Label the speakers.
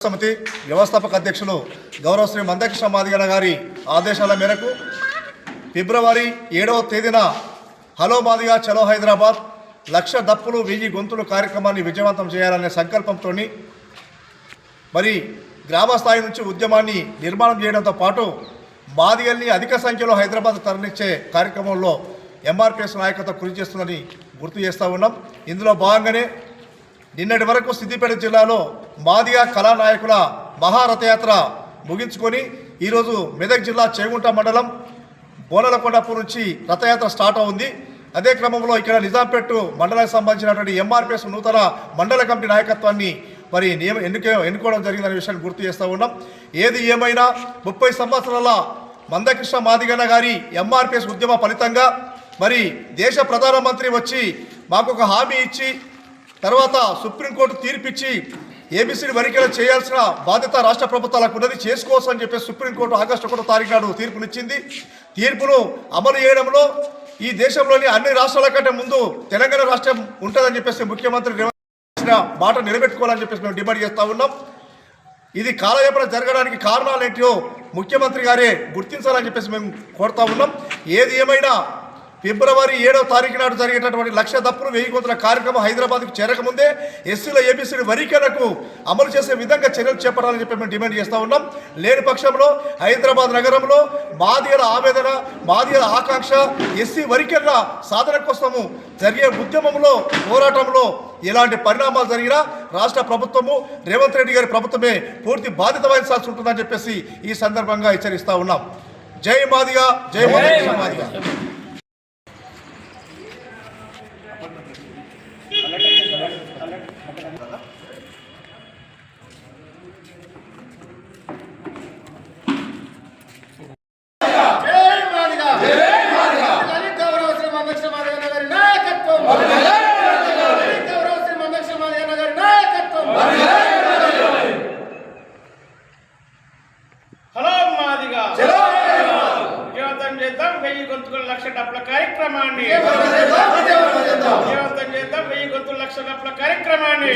Speaker 1: సమితి వ్యవస్థాపక అధ్యక్షులు గౌరవ శ్రీ మందకృష్ణ మాదిగడ గారి ఆదేశాల మేరకు ఫిబ్రవరి ఏడవ తేదీన హలో మాదిగా చలో హైదరాబాద్ లక్ష దప్పులు వెయ్యి గొంతులు కార్యక్రమాన్ని విజయవంతం చేయాలనే సంకల్పంతో మరి గ్రామ స్థాయి నుంచి ఉద్యమాన్ని నిర్మాణం చేయడంతో పాటు మాదిగల్ని అధిక సంఖ్యలో హైదరాబాద్ తరలించే కార్యక్రమంలో ఎంఆర్పిఎస్ నాయకత్వం కృషి చేస్తుందని గుర్తు చేస్తూ ఉన్నాం. ఇందులో భాగంగానే నిన్నటి వరకు సిద్దిపేట జిల్లాలో మాదిగా కళానాయకుల మహారథయాత్ర ముగించుకొని ఈరోజు మెదక్ జిల్లా చేగుంట మండలం బోనలకొండపూర్ నుంచి రథయాత్ర స్టార్ట్ అవుంది. అదే క్రమంలో ఇక్కడ నిజాంపేట్ మండలానికి సంబంధించినటువంటి ఎంఆర్పిఎస్ నూతన మండల కమిటీ నాయకత్వాన్ని మరి నియమ ఎన్నిక ఎన్నుకోవడం జరిగిందనే విషయాన్ని గుర్తు చేస్తూ ఉన్నాం. ఏది ఏమైనా ముప్పై సంవత్సరాల మందకృష్ణ మాదిగన్న గారి ఎంఆర్పిఎస్ ఉద్యమ ఫలితంగా మరి దేశ ప్రధానమంత్రి వచ్చి మాకు ఒక హామీ ఇచ్చి తర్వాత సుప్రీంకోర్టు తీర్పిచ్చి ఏబీసీని వరికలు చేయాల్సిన బాధ్యత రాష్ట్ర ప్రభుత్వాలకు ఉన్నది చేసుకోవచ్చు అని చెప్పి సుప్రీంకోర్టు ఆగస్టు ఒకటో తారీఖు నాడు తీర్పునిచ్చింది. తీర్పును అమలు చేయడంలో ఈ దేశంలోని అన్ని రాష్ట్రాల కంటే ముందు తెలంగాణ రాష్ట్రం ఉంటుందని చెప్పేసి ముఖ్యమంత్రి మాట నిలబెట్టుకోవాలని చెప్పేసి మేము డిమాండ్ చేస్తూ ఉన్నాం. ఇది కాలయాపన జరగడానికి కారణాలు ఏంటో ముఖ్యమంత్రి గారే గుర్తించాలని చెప్పేసి మేము కోరుతా ఉన్నాం. ఏది ఏమైనా ఫిబ్రవరి ఏడవ తారీఖు నాడు జరిగేటటువంటి లక్ష దప్పులు వెయ్యి కోతుల కార్యక్రమం హైదరాబాద్కు చేరకముందే ఎస్సీల ఏబీసీ వరికలకు అమలు చేసే విధంగా చర్యలు చేపట్టాలని చెప్పి మేము డిమాండ్ చేస్తూ ఉన్నాం. లేని పక్షంలో హైదరాబాద్ నగరంలో మాదిగల ఆవేదన మాదిగల ఆకాంక్ష ఎస్సీ వరికల సాధన కోసము జరిగే ఉద్యమంలో పోరాటంలో ఎలాంటి పరిణామాలు జరిగినా రాష్ట్ర ప్రభుత్వము రేవంత్ రెడ్డి గారి ప్రభుత్వమే పూర్తి బాధ్యత వహించాల్సి ఉంటుందని చెప్పేసి ఈ సందర్భంగా హెచ్చరిస్తా ఉన్నాం. జై మాదిగా జై మాదిగా మాదిగా
Speaker 2: జై మాదిగా జై మాదిగా దళిత గౌరవ శ్రీ మందకృష్ణ మాదిగన్న గారి నాయకత్వం దళిత గౌరవ శ్రీ మందకృష్ణ మాదిగన్న గారి నాయకత్వం
Speaker 3: హలో మాదిగా విజయవంతం చేద్దాం. వెయ్యి గొంతుకుల లక్ష డబ్బుల కార్యక్రమాన్ని. విజయవంతం కార్యక్రమాన్ని